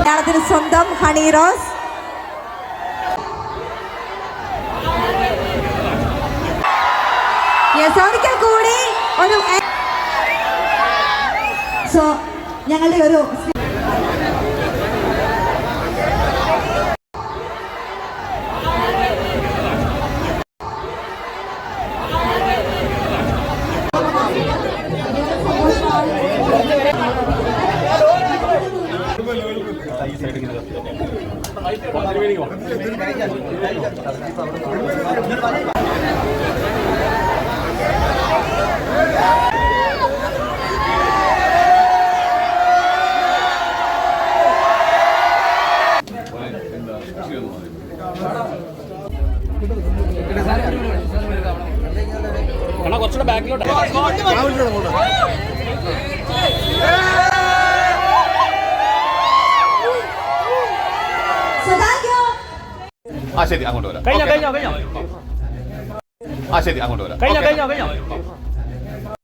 മലയാളത്തിന് സ്വന്തം ഹണി റോസ്. ഒരിക്കൽ കൂടി ഒരു സോ ഞങ്ങളുടെ ഒരു അണ്ണാ കുറച്ചുകൂടെ ബാക്കിലോട്ട്. ആ ശരി അങ്ങോട്ട് വരാം. കഴിഞ്ഞോ കഴിഞ്ഞോ കഴിഞ്ഞോ? ആ ശരി അങ്ങോട്ട് വരാം. കഴിഞ്ഞോ കഴിഞ്ഞോ കഴിഞ്ഞോ?